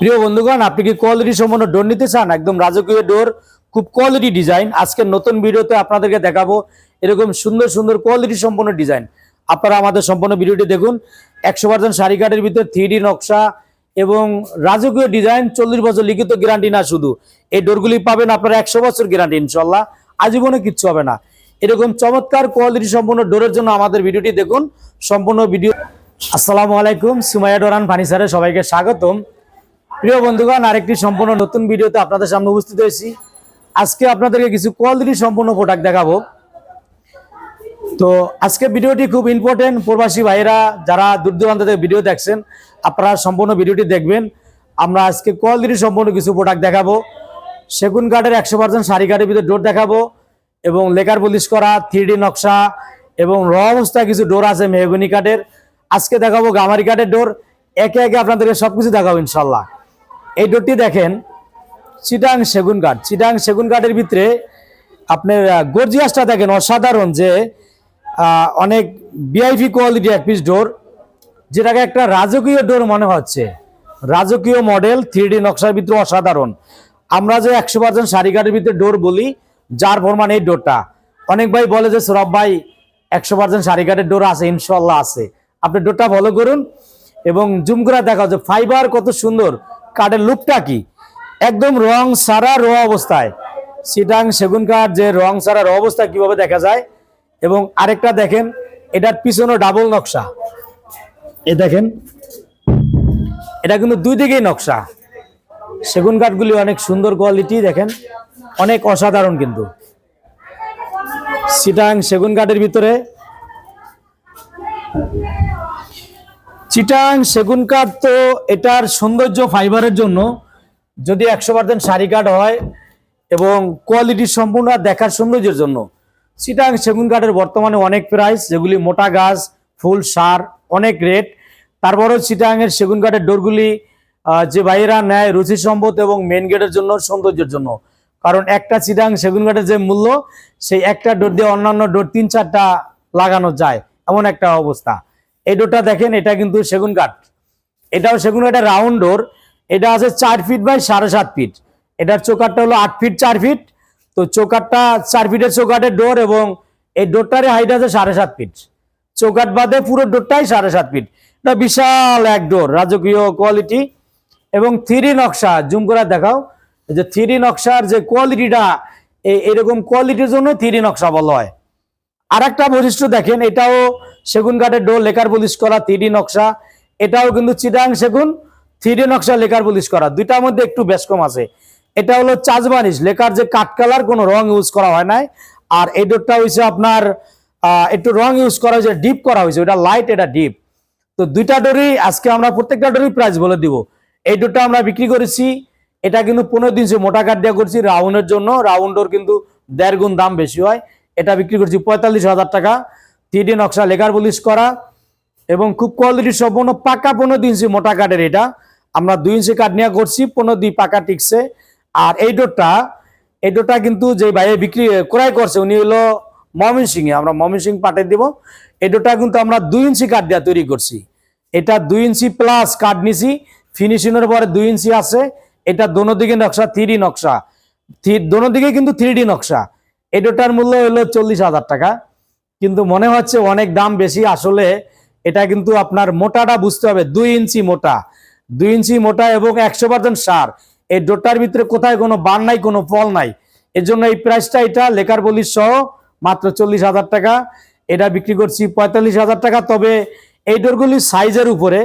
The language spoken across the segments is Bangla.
প্রিয় বন্ধুগণ, আপনি কি কোয়ালিটি সম্পন্ন ডোর নিতে চান? একদম রাজকীয় ডোর খুব কোয়ালিটি ডিজাইন আজকের নতুন ভিডিওতে আপনাদেরকে দেখাবো এরকম সুন্দর সুন্দর কোয়ালিটি সম্পন্ন ডিজাইন আপনারা আমাদের সম্পূর্ণ ভিডিওটি দেখুন। একশো পার্সেন্ট শাড়ি কাঠের ভিতর থ্রি নকশা এবং রাজকীয় ডিজাইন চল্লিশ বছর লিখিত গ্যারান্টি না শুধু। এই ডোরগুলি পাবেন আপনারা একশো বছর গ্যারান্টি ইনশাল্লাহ আজীবনে কিচ্ছু হবে না। এরকম চমৎকার কোয়ালিটি সম্পন্ন ডোরের জন্য আমাদের ভিডিওটি দেখুন। সম্পূর্ণ ভিডিও আসসালামু আলাইকুম, সুমাইয়া ডোরান ফার্নিচারে সবাইকে স্বাগতম। প্রিয় বন্ধুগণ, আরেকটি সম্পূর্ণ নতুন ভিডিওতে আপনাদের সামনে উপস্থিত হয়েছি। আজকে আপনাদেরকে কিছু কোয়ালিটি সম্পূর্ণ প্রোডাক্ট দেখাবো। তো আজকে ভিডিওটি খুব ইম্পর্টেন্ট প্রবাসী ভাইয়েরা, যারা দূর দূরান্ত থেকে ভিডিও দেখছেন, আপনারা সম্পূর্ণ ভিডিওটি দেখবেন। আমরা আজকে কোয়ালিটি সম্পূর্ণ কিছু প্রোডাক্ট দেখাবো। সেগুন কাঠের একশো পার্সেন্ট শাড়ি কাঠের ভিতরে ডোর দেখাবো এবং লেকার পলিশ করা থ্রি নকশা এবং র অবস্থায় কিছু ডোর আছে মেহগুনি কাঠের। আজকে দেখাবো গামারি কাঠের ডোর। একে একে আপনাদেরকে সবকিছু দেখাবো ইনশাল্লাহ এই ডোরটি দেখেন, চিটাং সেগুন কাঠ চিটাং সেগুন কাঠের ভিতরে আপনার গর্জিয়াসটা দেখেন অসাধারণ যে অনেক বিআইপি কোয়ালিটি এক পিস ডোর যেটাকে একটা রাজকীয় ডোর মনে হচ্ছে। রাজকীয় মডেল থ্রি নকশার ভিতরে অসাধারণ। আমরা যে একশো পার্সেন্ট শাড়ি কাঠের ভিতরে ডোর বলি, যার প্রমাণ এই ডোরটা অনেক ভাই বলে যে, সৌরভ ভাই, একশো পার্সেন্ট শাড়ি কাঠের ডোর আছে ইনশাল্লাহ আছে। আপনি ডোরটা ফলো করুন এবং জুম করে দেখা যে ফাইবার কত সুন্দর। কাঠের লুকটা কি? একদম রং সারা র অবস্থায়। সিটাং সেগুন কাঠ যে রং সারা র অবস্থায় কীভাবে দেখা যায়? এবং আরেকটা দেখেন, এটার পিছনে ডাবল নকশা। এ দেখেন, এটা কিন্তু দুই দিকেই নকশা। সেগুন কাঠগুলি অনেক সুন্দর কোয়ালিটি দেখেন, অনেক অসাধারণ কিন্তু। সিটাং সেগুন কাঠের ভিতরে চিটাং সেগুন কাঠ তো এটার সৌন্দর্য ফাইবারের জন্য। যদি একশো পার্সেন্ট শাড়ি কাঠ হয় এবং কোয়ালিটি সম্পূর্ণ দেখার সৌন্দর্যের জন্য। চিটাং সেগুন কাঠের বর্তমানে অনেক প্রাইস যেগুলি মোটা গাছ, ফুল, সার, অনেক রেট তারপরেও চিটাংয়ের সেগুন কাঠের ডোরগুলি যে বাইরা নেয় রুচি সম্পদ এবং মেন গেটের জন্য সৌন্দর্যের জন্য। কারণ একটা চিটাং সেগুন কাঠের যে মূল্য, সেই একটা ডোর দিয়ে অন্যান্য ডোর তিন চারটা লাগানো যায়। এমন একটা অবস্থা। এই ডোরটা দেখেন, এটা কিন্তু সেগুন কাঠ। এটাও সেগুন কাঠের রাউন্ড ডোর। এটা আছে চার ফিট বাই সাড়ে সাত ফিট। এটার চোকারটা হলো আট ফিট, চার ফিট। তো চোকারটা চার ফিটের চোকাটের ডোর এবং এই ডোরটার হাইট আছে সাড়ে সাত ফিট। চৌকাট বাদে পুরো ডোরটাই সাড়ে সাত ফিট। এটা বিশাল এক ডোর, রাজকীয় কোয়ালিটি এবং থ্রি নকশা, জুম করে দেখাও। যে থ্রি নকশার যে কোয়ালিটিটা এরকম কোয়ালিটির জন্য থ্রি নকশা বলা হয়। আর একটা বৈশিষ্ট্য দেখেন, এটাও সেগুন কাঠের ডোর লেকার পুলিশ করা থ্রি নকশা, এটাও কিন্তু চিটাং সেগুন থ্রি নকশা, লেকার পুলিশ করা। দুইটার মধ্যে একটু বেশ কম আছে। এটা হলো চাজবানিশ লেকার যে কাঠ কালার, কোনো রং ইউজ করা হয় নাই। আর এই ডোরটা হয়েছে আপনার একটু রং ইউজ করা হয়েছে ডিপ করা হয়েছে ওটা লাইট, এটা ডিপ। তো দুইটা ডোরই আজকে আমরা প্রত্যেকটা ডোরই প্রাইস বলে দিব। এই ডোরটা আমরা বিক্রি করেছি। এটা কিন্তু পনেরো দিনছে মোটা কাঠ দিয়ে করছি রাউন্ডের জন্য। রাউন্ডর কিন্তু দেড় গুণ দাম বেশি হয়। এটা বিক্রি করছি পঁয়তাল্লিশ হাজার টাকা। থ্রি নকশা লেকার পুলিশ করা এবং খুব কোয়ালিটি সম্পূর্ণ পাকা পনেরো দুই ইঞ্চি মোটা কাঠের এটা। আমরা দুই ইঞ্চি কাঠ নিয়ে করছি, পনেরো দুই পাকা টিকছে। আর এই ডোরটা এই ডোরটা কিন্তু যে বাইরে বিক্রি, ক্রয় করছে, উনি হলো মমিন সিং আমরা মমিন সিং পাঠিয়ে দিব। এই ডোরটা কিন্তু আমরা দুই ইঞ্চি কাঠ দিয়ে তৈরি করছি। এটা দুই ইঞ্চি প্লাস কাঠ নিছি ফিনিশিংয়ের পরে দুই ইঞ্চি আছে। এটা দোনো দিকে নকশা থ্রি নকশা। দোনো দিকে কিন্তু থ্রি নকশা। এই ডোরটার মূল্য হলো চল্লিশ হাজার টাকা। কিন্তু মনে হচ্ছে অনেক দাম বেশি। আসলে এটা কিন্তু আপনার মোটাটা বুঝতে হবে, দুই ইঞ্চি মোটা। দুই ইঞ্চি মোটা এবং একশো পার্সেন্ট সার। এই ডোটার ভিতরে কোথায় কোনো বান নাই, কোনো ফল নাই। এর জন্য এই প্রাইসটা এটা লেকার বলির সহ মাত্র চল্লিশ হাজার টাকা। এটা বিক্রি করছি পঁয়তাল্লিশ হাজার টাকা। তবে এই ডোরগুলির সাইজের উপরে।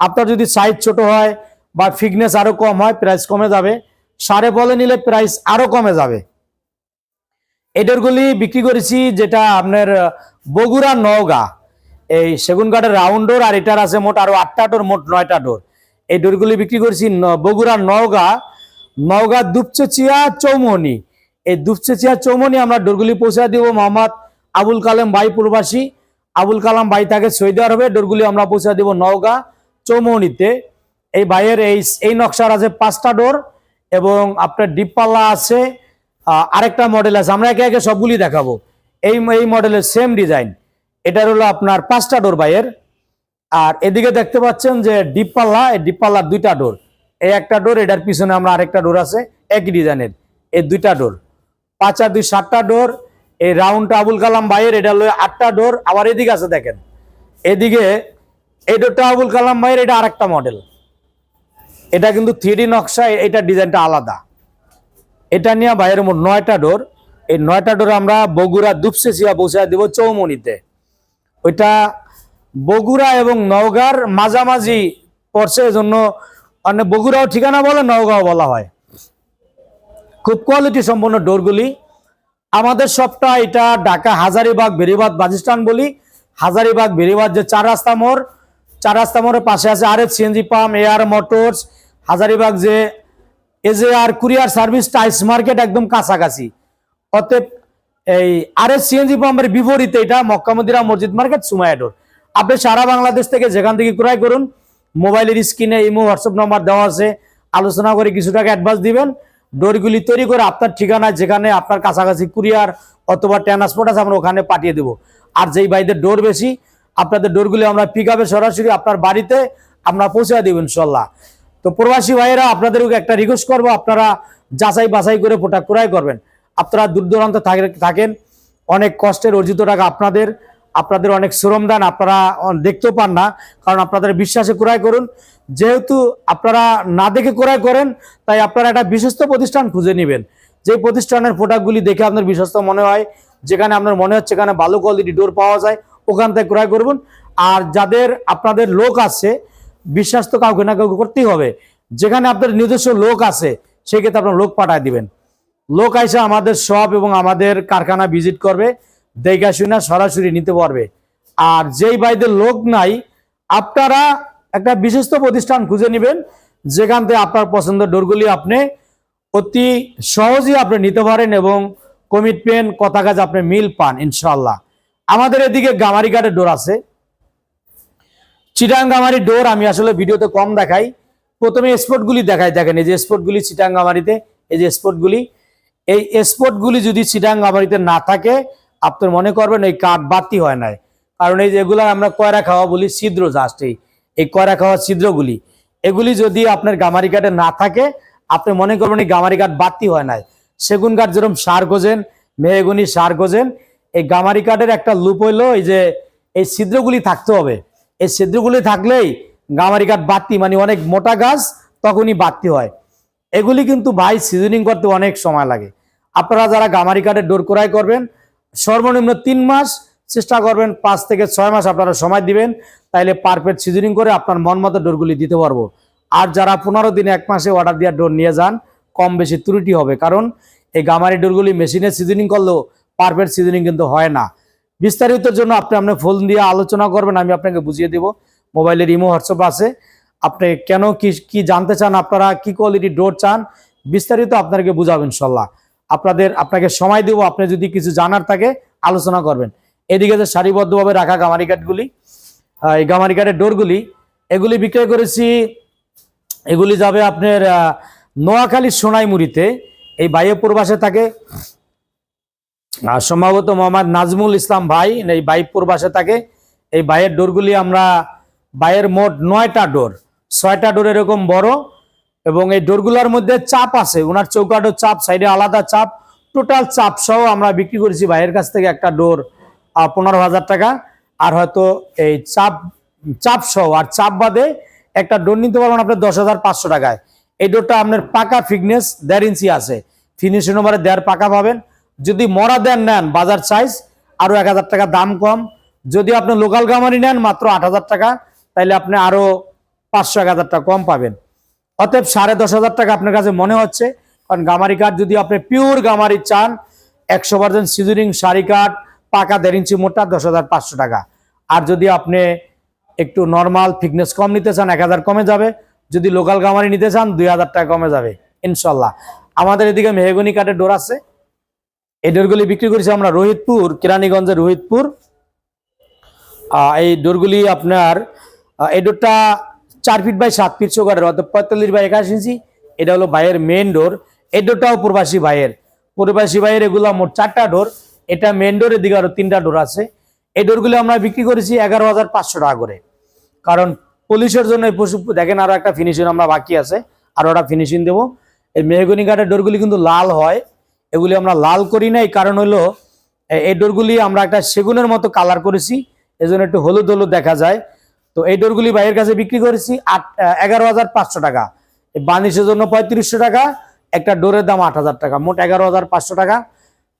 আপনার যদি সাইজ ছোট হয় বা ফিটনেস আরও কম হয় প্রাইস কমে যাবে। সারে বলে নিলে প্রাইস আরও কমে যাবে। এডরগুলি বিক্রি করেছি, যেটা আপনার বগুড়া নওগাঁ। এই সেগুন কাঠের রাউন্ড ডোর, আর এটার আছে মোট আরও আটটা ডোর, মোট নয়টা ডোর। এই ডোরগুলি বিক্রি করেছি বগুড়া নওগাঁ নওগাঁ দুপচেচিয়া চৌমনি এই দুপচেচিয়া চৌমনি আমরা ডোরগুলি পৌঁছে দিব মোহাম্মদ আবুল কালাম ভাই প্রবাসী আবুল কালাম ভাই তাকে সৌদি আরবে ডোরগুলি আমরা পৌঁছে দিব নওগাঁ চৌমনিতে এই ভাইয়ের এই এই নকশার আছে পাঁচটা ডোর এবং আপনার ডিপ পাল্লা আছে আরেকটা মডেল আছে, আমরা একে একে সবগুলি দেখাবো। এই এই মডেলের সেম ডিজাইন এটার হলো আপনার পাঁচটা ডোর বাইয়ের আর এদিকে দেখতে পাচ্ছেন যে ডিপ পাল্লা এই ডিপ পাল্লার দুইটা ডোর এই একটা ডোর এটার পিছনে আমরা আরেকটা ডোর আছে, একই ডিজাইনের এই দুইটা ডোর পাঁচ আর দুই, সাতটা ডোর এই রাউন্ড আবুল কালাম ভাইয়ের, এটা হলো আটটা ডোর আবার এদিকে আছে দেখেন। এদিকে এই ডোরটা আবুল কালাম ভাইয়ের, এটা আরেকটা মডেল এটা কিন্তু থ্রি নকশা, এটা ডিজাইনটা আলাদা। এটা নিয়ে বাইরের মোট নয়টা ডোর। এই নয়টা ডোর আমরা বগুড়া দুপসেসিয়া বসে দেবো চৌমনিতে ওইটা বগুড়া এবং নওগাঁর মাঝামাঝি পড়ছে, এজন্য মানে বগুড়াও ঠিকানা বলে নওগাঁও বলা হয়। খুব কোয়ালিটি সম্পন্ন ডোরগুলি। আমাদের সবটা এটা ঢাকা হাজারিবাগ বেরিবাদ বাজিস্তান বলি। হাজারিবাগ বেরিবাদ যে চার রাস্তা মোড়, চার রাস্তা মোড়ের পাশে আছে আর F CNG pump, air motors. Hazaribagh যে এ আর কুরিয়ার সার্ভিস টাইস মার্কেট একদম কাছাকাছি। অতএব এই আর এস সিএনজি পাম্পের বিপরীতে এটা মক্কামদিরা মসজিদ মার্কেট সুমায়াডোর আপনি সারা বাংলাদেশ থেকে যেখান থেকে ক্রয় করুন, মোবাইলের স্ক্রিনে ইমো, হোয়াটসঅ্যাপ নাম্বার দেওয়া আছে, আলোচনা করে কিছু টাকা অ্যাডভান্স দিবেন। ডোরগুলি তৈরি করে আপনার ঠিকানা যেখানে আপনার কাছাকাছি কুরিয়ার অথবা ট্রান্সপোর্ট আছে, আমরা ওখানে পাঠিয়ে দেবো। আর যেই ভাইদের ডোর বেশি, আপনাদের ডোরগুলি আমরা পিক আপে সরাসরি আপনার বাড়িতে আমরা পৌঁছে দেবো, ইনশাল্লাহ। তো প্রবাসী ভাইয়েরা আপনাদেরকে একটা রিকোয়েস্ট করব, আপনারা যাচাই বাছাই করে প্রোডাক্ট ক্রয় করবেন। আপনারা দূর দূরান্ত থাকেন, অনেক কষ্টের অর্জিত টাকা আপনাদের আপনাদের অনেক শ্রম দান আপনারা দেখতেও পান না, কারণ আপনাদের বিশ্বাসে ক্রয় করুন। যেহেতু আপনারা না দেখে ক্রয় করেন, তাই আপনারা একটা বিশ্বস্ত প্রতিষ্ঠান খুঁজে নেবেন। যে প্রতিষ্ঠানের প্রোডাক্টগুলি দেখে আপনার বিশ্বস্ত মনে হয়, যেখানে আপনার মনে হচ্ছে এখানে ভালো কোয়ালিটি ডোর পাওয়া যায়, ওখান থেকে ক্রয় করবেন। আর যাদের আপনাদের লোক আছে বিশ্বাস তো কাউকে না কাউকে করতেই হবে। যেখানে আপনার নিজস্ব লোক আছে, সেক্ষেত্রে আপনার লোক পাঠায় দিবেন। লোক আইসা আমাদের শপ এবং আমাদের কারখানা ভিজিট করবে, দেখা শুনে সরাসরি নিতে পারবে। আর যেই বাইদের লোক নাই, আপনারা একটা বিশ্বস্ত প্রতিষ্ঠান খুঁজে নেবেন, যেখান থেকে আপনার পছন্দের ডোরগুলি আপনি অতি সহজেই আপনি নিতে পারেন এবং কমিটমেন্ট কথা কাজ আপনি মিল পান ইনশাল্লাহ আমাদের এদিকে গামারি কাঠের ডোর আছে। চিটাঙ্গামারি ডোর আমি আসলে ভিডিওতে কম দেখাই। প্রথমে স্পটগুলি দেখাই, দেখেন এই যে স্পটগুলি চিটাঙ্গামারিতে, এই যে স্পটগুলি এই স্পটগুলি যদি চিটাঙ্গামারিতে না থাকে আপনার মনে করবেন এই কাঠ বাতি হয় নাই। কারণ এই যেগুলো আমরা কয়রা খাওয়া বলি, ছিদ্র জাস্ট এই এই কয়রা খাওয়া ছিদ্রগুলি। এগুলি যদি আপনার গামারি কাঠে না থাকে, আপনি মনে করবেন এই গামারি কাঠ বাতি হয় নাই। সেগুন কাঠ যেরকম সার গোজেন, মেহগুনি সার গোজেন, এই গামারি কাঠের একটা লুপ হইল এই যে, এই ছিদ্রগুলি থাকতে হবে। এই ছিদ্রগুলি থাকলেই গামারি কাঠ বাড়তি মানে অনেক মোটা গাছ তখনই বাড়তি হয়। এগুলি কিন্তু ভাই সিজনিং করতে অনেক সময় লাগে। আপনারা যারা গামারি কাঠের ডোর ক্রয় করবেন, সর্বনিম্ন তিন মাস চেষ্টা করবেন, পাঁচ থেকে ছয় মাস আপনারা সময় দিবেন, তাইলে পারফেক্ট সিজনিং করে আপনার মন মতো ডোরগুলি দিতে পারব। আর যারা পনেরো দিন এক মাসে অর্ডার দেওয়ার ডোর নিয়ে যান, কম বেশি ত্রুটি হবে, কারণ এই গামারি ডোরগুলি মেশিনে সিজনিং করলেও পারফেক্ট সিজনিং কিন্তু হয় না। বিস্তারিতর জন্য আপনি আপনার ফোন দিয়ে আলোচনা করবেন, আমি আপনাকে বুঝিয়ে দেব। মোবাইলের ইমো হোয়াটসঅ্যাপ আছে। আপনি কেন কি কি জানতে চান, আপনারা কি কোয়ালিটি ডোর চান, বিস্তারিত আপনাকে বুঝাবেন ইনশাল্লাহ। আপনাদের, আপনাকে সময় দেবো, আপনি যদি কিছু জানার থাকে আলোচনা করবেন। এদিকে যে সারিবদ্ধভাবে রাখা গামারি কাঠগুলি এই গামারি কাঠের ডোরগুলি এগুলি বিক্রয় করেছি, এগুলি যাবে আপনার নোয়াখালীর সোনাইমুড়িতে। এই বাইয়ে প্রবাসে থাকে। সম্ভবত মোহাম্মদ নাজমুল ইসলাম ভাই, এই বাইক প্রবাসে থাকে, এই বাইয়ের ডোরগুলি আমরা বাইয়ের মোট নয়টা ডোর, ছয়টা ডোর এরকম বড়, এবং এই ডোরগুলোর মধ্যে চাপ আছে ওনার চৌকাঠো চাপ, সাইডে আলাদা চাপ, টোটাল চাপ সহ আমরা বিক্রি করেছি ভাইয়ের কাছ থেকে একটা ডোর পনেরো হাজার টাকা, আর হয়তো এই চাপ চাপ সহ, আর চাপ বাদে একটা ডোর নিতে পারবেন আপনার দশ হাজার পাঁচশো টাকায়। এই ডোরটা আপনার পাকা ফিটনেস দেড় ইঞ্চি আছে। ফিনিশিং নম্বরে দেড় পাকা পাবেন। যদি মরা দেন, নেন। বাজার সাইজ আরও এক হাজার টাকা, দাম কম। যদি আপনি লোকাল গামারি নেন, মাত্র আট হাজার টাকা, তাইলে আপনি আরও পাঁচশো, এক হাজার টাকা কম পাবেন। অতএব সাড়ে দশ হাজার টাকা আপনার কাছে মনে হচ্ছে, কারণ গামারি কাঠ যদি আপনি পিওর গামারি চান, একশো পার্সেন্ট সিজুরিং শাড়ি কাঠ পাকা দেড় ইঞ্চি মোটা, দশ হাজার পাঁচশো টাকা। আর যদি আপনি একটু নর্মাল ফিটনেস কম নিতে চান, এক হাজার কমে যাবে। যদি লোকাল গামারি নিতে চান, দুই হাজার টাকা কমে যাবে, ইনশাল্লাহ। আমাদের এদিকে মেহগনি কাঠের ডোর আছে। এই ডোরগুলি বিক্রি করেছি আমরা রোহিতপুর, কেরানীগঞ্জের রোহিতপুর। এই ডোরগুলি আপনার এই ডোরটা চার ফিট বাই সাত ফিট চৌকাঠের, অর্থাৎ পঁয়তাল্লিশ বাই একাশি ইঞ্চি। এটা হলো ভাইয়ের মেন ডোর এই ডোরটাও প্রবাসী ভাইয়ের। প্রবাসী ভাইয়ের এগুলো মোট চারটা ডোর এটা মেন ডোরের দিকে আরও তিনটা ডোর আছে। এই ডোরগুলি আমরা বিক্রি করেছি এগারো হাজার পাঁচশো টাকা করে। কারণ পুলিশের জন্য এই পশু, দেখেন আরও একটা ফিনিশিং আমরা বাকি আছে। আর ওটা ফিনিশিং দেবো। এই মেহগনি কাঠের ডোরগুলি কিন্তু লাল হয়। এগুলি আমরা লাল করি না এই কারণ হলো এই ডোরগুলি আমরা একটা সেগুনের মতো কালার করেছি এই জন্য একটু হলুদ হলুদ দেখা যায়। তো এই ডোরগুলি ভাইয়ের কাছে বিক্রি করেছি আট এগারো হাজার পাঁচশো টাকা। বানিশের জন্য পঁয়ত্রিশশো টাকা, একটা ডোরের দাম আট হাজার টাকা, মোট এগারো হাজার পাঁচশো টাকা।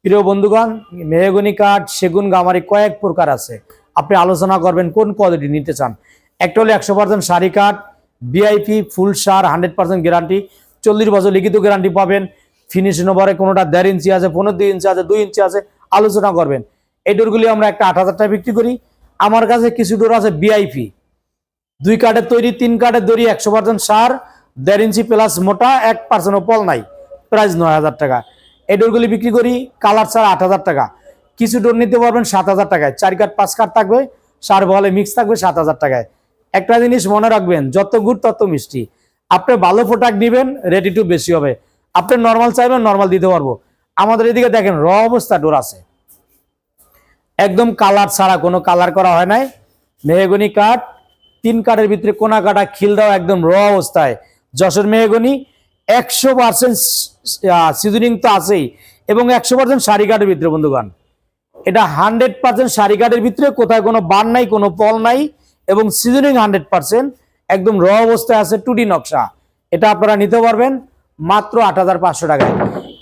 প্রিয় বন্ধুগণ, মেহগনি কাঠ, সেগুন, গামারি কয়েক প্রকার আছে। আপনি আলোচনা করবেন কোন কোয়ালিটি নিতে চান। একটা হলো একশো পার্সেন্ট শাড়ি কাঠ বিআইপি ফুল সার হান্ড্রেড পার্সেন্ট গ্যারান্টি চল্লিশ বছর লিখিত গ্যারান্টি পাবেন। ফিনিশিং ওভারে কোনোটা দেড় ইঞ্চি আছে, পনেরো দুই ইঞ্চি আছে, দুই ইঞ্চি আছে, আলোচনা করবেন। এই ডোরগুলি আমরা একটা আট হাজার বিক্রি করি। আমার কাছে কিছু ডোর আছে বিআইপি দুই কাঠের তৈরি, তিন কাঠের দড়ি, একশো পার্সেন্ট সার, দেড় ইঞ্চি প্লাস মোটা, এক পার্সেন্ট পল নাই। প্রাইস নয় হাজার টাকা। এই ডোরগুলি বিক্রি করি কালার ছাড়া আট হাজার টাকা। কিছু ডোর নিতে পারবেন সাত হাজার টাকায়। চার কাঠ, পাঁচ কাঠ থাকবে, সার বলে মিক্স থাকবে সাত হাজার টাকায়। একটা জিনিস মনে রাখবেন, যত গুড় তত মিষ্টি। আপনি ভালো প্রোডাক্ট নেবেন রেডি টু বেশি হবে। আপনি নর্মাল চাইবেন নর্মাল দিতে পারব। আমাদের এদিকে দেখেন র অবস্থা ডোর আছে। একদম কালার ছাড়া, কোনো কালার করা হয় নাই। মেহগনি কাঠ, তিন কাঠের ভিতরে কোনা কাটা খিল দেওয়া একদম র অবস্থায়। যশোর মেহগনি, একশো পার্সেন্ট সিজনিং তো আছেই। এবং একশো পার্সেন্ট শাড়ি কাঠের ভিতরে, বন্ধুগণ। এটা হান্ড্রেড পার্সেন্ট শাড়ি কাঠের ভিতরে, কোথায় কোনো বান নাই, কোনো পল নাই। এবং সিজনিং হান্ড্রেড পার্সেন্ট একদম র অবস্থায় আছে টুডি নকশা। এটা আপনারা নিতে পারবেন। মাত্র আট হাজার পাঁচশো টাকায়।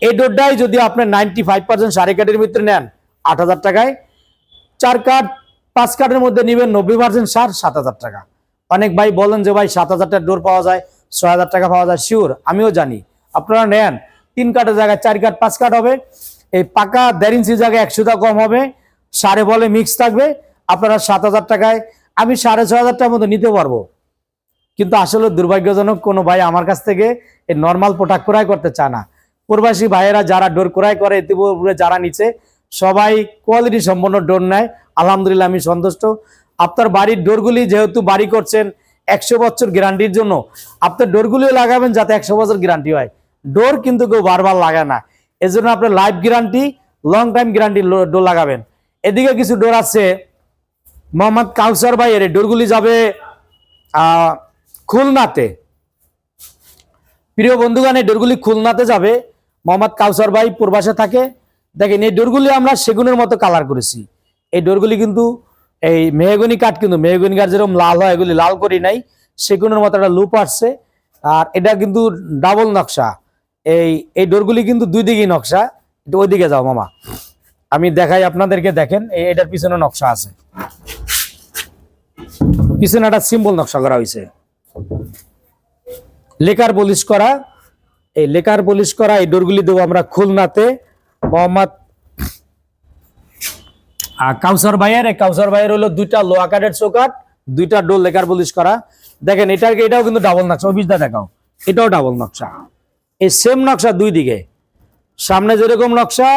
এই ডোরটাই যদি আপনি নাইনটি ফাইভ পার্সেন্ট শাড়ি কাঠের ভিতরে নেন, আট হাজার টাকায়। চার কাঠ, পাঁচ কাঠের মধ্যে নেবেন নব্বই পার্সেন্ট সার, সাত হাজার টাকা। অনেক ভাই বলেন যে, ভাই, সাত হাজার টাকা ডোর পাওয়া যায়, ছয় হাজার টাকা পাওয়া যায়। শিওর আমিও জানি। আপনারা নেন। তিন কাঠের জায়গায় চার কাঠ, পাঁচ কাঠ হবে। এই পাকা দেড় ইঞ্চি জায়গায় একশোটা কম হবে। সাড়ে বলে মিক্স থাকবে। আপনারা সাত হাজার টাকায়, আমি সাড়ে ছয় হাজার টাকার মতো নিতে পারব। কিন্তু আসলে দুর্ভাগ্যজনক কোনো ভাই আমার কাছ থেকে এই নর্মাল প্রোডাক্ট ক্রয় করতে চায় না। প্রবাসী ভাইয়েরা যারা ডোর ক্রয় করে, ইতিপূর্বে যারা নিচে, সবাই কোয়ালিটি সম্পন্ন ডোর নেয়। আলহামদুলিল্লাহ, আমি সন্তুষ্ট। আপনার বাড়ির ডোরগুলি যেহেতু বাড়ি করছেন, একশো বছর গ্যারান্টির জন্য আপনার ডোরগুলিও লাগাবেন যাতে একশো বছর গ্যারান্টি হয়। ডোর কিন্তু কেউ বারবার লাগায় না। এজন্য আপনার life guarantee long time guarantee door লাগাবেন। এদিকে কিছু ডোর আছে। মোহাম্মদ কাউসার ভাইয়ের ডোরগুলি যাবে খুলনাতে। প্রিয় বন্ধুগণ, এই ডোরগুলি খুলনাতে যাবে। মোহাম্মদ কাউসার ভাই পূর্বাসে থাকে। দেখেন, এই ডোরগুলি আমরা সেগুনের মতো কালার করেছি। এই ডোরগুলি কিন্তু, এই মেহগনি কাঠ কিন্তু, মেহগনি কাঠ যেরকম লাল হয়, এগুলি লাল করি নাই। সেগুনের মতো একটা লুপ আসছে। আর এটা কিন্তু ডাবল নকশা। এই এই ডোরগুলি কিন্তু দুই দিকেই নকশা। একটু ওইদিকে যাও মামা। আমি দেখাই আপনাদেরকে, দেখেন এটার পিছনে নকশা আছে। পিছনে একটা সিম্বল নকশা করা হয়েছে। লেকার পলিশ করা, এই লেকার পলিশ করা, এই ডোরগুলি দেবো আমরা খুলনাতে। মোহাম্মদ কাউসার ভাইয়ের, এই কাউসার ভাইয়ের হলো দুইটা লোয়া কাঠের চৌকাট দুইটা ডোর লেকার পলিশ করা। দেখেন, এটার, এটাও কিন্তু ডাবল নকশা। অফিসটা দেখাও, এটাও ডাবল নকশা। এই সেম নকশা দুই দিকে। সামনে যেরকম নকশা,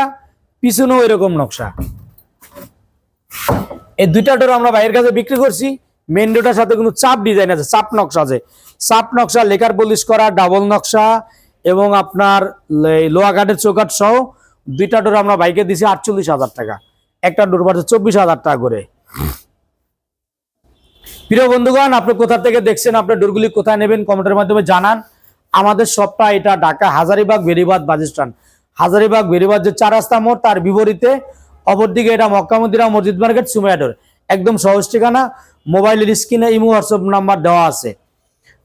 পিছনেও এরকম নকশা। এই দুইটা ডোর আমরা বাইরের কাছে বিক্রি করছি। মেন ডোরটার সাথে কিন্তু চাপ ডিজাইন আছে, চাপ নকশা আছে। চাপ নকশা, লেকার পলিশ করা ডাবল নকশা এবং আপনার লে- লোহা কাঠের চৌকাঠ সহ দুইটা ডোর আমরা বাইকে দিছি আটচল্লিশ হাজার টাকা। একটা ডোর পাচ্ছে চব্বিশ হাজার টাকা করে। প্রিয় বন্ধুগণ, আপনি কোথা থেকে দেখছেন আপনার ডোরগুলি কোথায় নেবেন কমেন্টের মাধ্যমে জানান। আমাদের সবটা এটা ঢাকা হাজারিবাগ বেরিবাদ বাজিস্টান হাজারিবাগ বেরিবাদ যে চার রাস্তা মোড়, তার বিপরীতে অপরদিকে এটা মক্কামুদ্দিনা মসজিদ মার্কেট সুমায়াডোর একদম সহজ ঠিকানা। মোবাইলের স্ক্রিনে ইমো, হোয়াটসঅ্যাপ নাম্বার দেওয়া আছে।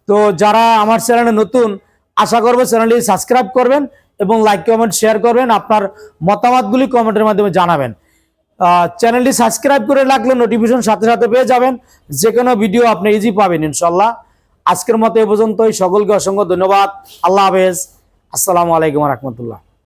তো যারা আমার চ্যানেলে নতুন, আশা করব চ্যানেলটি সাবস্ক্রাইব করবেন এবং লাইক, কমেন্ট, শেয়ার করবেন, আপনার মতামতগুলি কমেন্টের মাধ্যমে জানাবেন। চ্যানেলটি সাবস্ক্রাইব করে রাখলে নোটিফিকেশন সাথে সাথে পেয়ে যাবেন। যে কোনো ভিডিও আপনি ইজি পাবেন ইনশাল্লাহ আজকের মতো এ পর্যন্তই। সকলকে অসংখ্য ধন্যবাদ। আল্লাহ হাফেজ। আসসালামু আলাইকুম রহমতুল্লাহ।